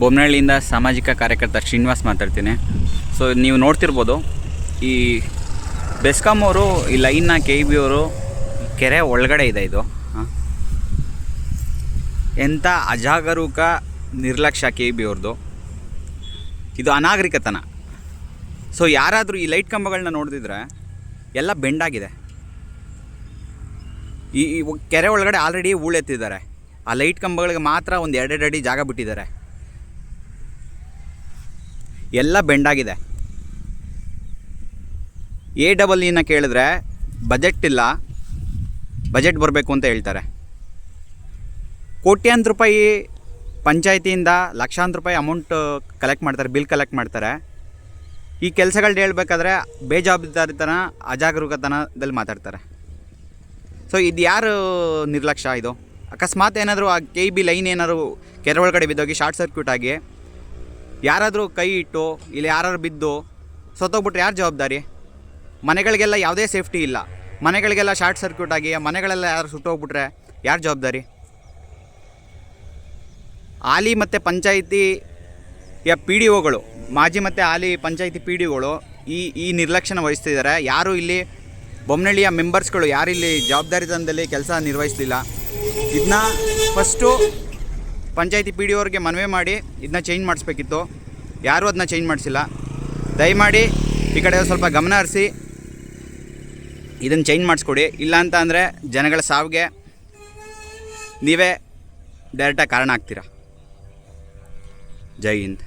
ಬೊಮ್ಮನಹಳ್ಳಿಯಿಂದ ಸಾಮಾಜಿಕ ಕಾರ್ಯಕರ್ತ ಶ್ರೀನಿವಾಸ್ ಮಾತಾಡ್ತೀನಿ. ಸೊ ನೀವು ನೋಡ್ತಿರ್ಬೋದು, ಈ ಬೆಸ್ಕಾಂ ಅವರು, ಈ ಲೈನ್ನ ಕೆ ಬಿ ಅವರು ಕೆರೆ ಒಳಗಡೆ ಇದೆ ಇದು. ಎಂಥ ಅಜಾಗರೂಕ ನಿರ್ಲಕ್ಷ್ಯ ಕೆ ಬಿ ಅವ್ರದ್ದು ಇದು ಅನಾಗರಿಕತನ. ಸೊ ಯಾರಾದರೂ ಈ ಲೈಟ್ ಕಂಬಗಳನ್ನ ನೋಡಿದ್ರೆ ಎಲ್ಲ ಬೆಂಡಾಗಿದೆ. ಈ ಕೆರೆ ಒಳಗಡೆ ಆಲ್ರೆಡಿ ಹೂಳೆತ್ತಿದ್ದಾರೆ ಆ ಲೈಟ್ ಕಂಬಗಳಿಗೆ ಮಾತ್ರ ಒಂದು ಎರಡೆರಡು ಅಡಿ ಜಾಗ ಬಿಟ್ಟಿದ್ದಾರೆ. ಎಲ್ಲ ಬೆಂಡಾಗಿದೆ. ಎ ಡಬಲ್ ಇನ ಕೇಳಿದ್ರೆ ಬಜೆಟ್ ಇಲ್ಲ ಬಜೆಟ್ ಬರಬೇಕು ಅಂತ ಹೇಳ್ತಾರೆ. ಕೋಟ್ಯಾಂತರ ರೂಪಾಯಿ ಪಂಚಾಯತಿಯಿಂದ ಲಕ್ಷಾಂತರ ರೂಪಾಯಿ ಅಮೌಂಟ್ ಕಲೆಕ್ಟ್ ಮಾಡ್ತಾರೆ ಬಿಲ್ ಕಲೆಕ್ಟ್ ಮಾಡ್ತಾರೆ. ಈ ಕೆಲಸಗಳ್ನ ಹೇಳ್ಬೇಕಾದ್ರೆ ಬೇಜವಾಬ್ದಾರಿತನ, ಅಜಾಗರೂಕತನದಲ್ಲಿ ಮಾತಾಡ್ತಾರೆ. ಸೊ ಇದು ಯಾರು ನಿರ್ಲಕ್ಷ್ಯ ಇದು? ಅಕಸ್ಮಾತ್ ಏನಾದರೂ ಆ ಕೆ ಬಿ ಲೈನ್ ಏನಾದರೂ ಕೆರೆ ಒಳಗಡೆ ಬಿದ್ದೋಗಿ ಶಾರ್ಟ್ ಸರ್ಕ್ಯೂಟ್ ಆಗಿ ಯಾರಾದರೂ ಕೈ ಇಟ್ಟು ಇಲ್ಲಿ ಯಾರು ಬಿದ್ದು ಸತ್ತೋಗ್ಬಿಟ್ರೆ ಯಾರು ಜವಾಬ್ದಾರಿ? ಮನೆಗಳಿಗೆಲ್ಲ ಯಾವುದೇ ಸೇಫ್ಟಿ ಇಲ್ಲ. ಮನೆಗಳಿಗೆಲ್ಲ ಶಾರ್ಟ್ ಸರ್ಕ್ಯೂಟ್ ಆಗಿ, ಮನೆಗಳೆಲ್ಲ ಯಾರು ಸುಟ್ಟೋಗ್ಬಿಟ್ರೆ ಯಾರು ಜವಾಬ್ದಾರಿ? ಆಲಿ ಮತ್ತು ಪಂಚಾಯಿತಿ ಯ ಪಿ ಡಿ ಒಗಳು, ಮಾಜಿ ಮತ್ತು ಆಲಿ ಪಂಚಾಯಿತಿ ಪಿ ಡಿ ಒಗಳು ಈ ಈ ನಿರ್ಲಕ್ಷ್ಯನ ವಹಿಸ್ತಿದ್ದಾರೆ. ಯಾರು ಇಲ್ಲಿ ಬೊಮ್ಮನಹಳ್ಳಿಯ ಮೆಂಬರ್ಸ್ಗಳು ಯಾರು ಇಲ್ಲಿ ಜವಾಬ್ದಾರಿತನದಲ್ಲಿ ಕೆಲಸ ನಿರ್ವಹಿಸಲಿಲ್ಲ. ಇದನ್ನ ಫಸ್ಟು ಪಂಚಾಯಿತಿ ಪಿ ಡಿ ಅವ್ರಿಗೆ ಮನವಿ ಮಾಡಿ ಇದನ್ನ ಚೇಂಜ್ ಮಾಡಿಸ್ಬೇಕಿತ್ತು. ಯಾರೂ ಅದನ್ನ ಚೇಂಜ್ ಮಾಡಿಸಿಲ್ಲ. ದಯಮಾಡಿ ಈ ಕಡೆ ಸ್ವಲ್ಪ ಗಮನ ಹರಿಸಿ. ಇದನ್ನು ಚೇಂಜ್ ಮಾಡಿಸ್ಕೊಡಿ. ಇಲ್ಲ ಅಂತ ಅಂದರೆ ಜನಗಳ ಸಾವಿಗೆ ನೀವೇ ಡೈರೆಕ್ಟಾಗಿ ಕಾರಣ ಆಗ್ತೀರಾ? ಜೈ ಹಿಂದ್.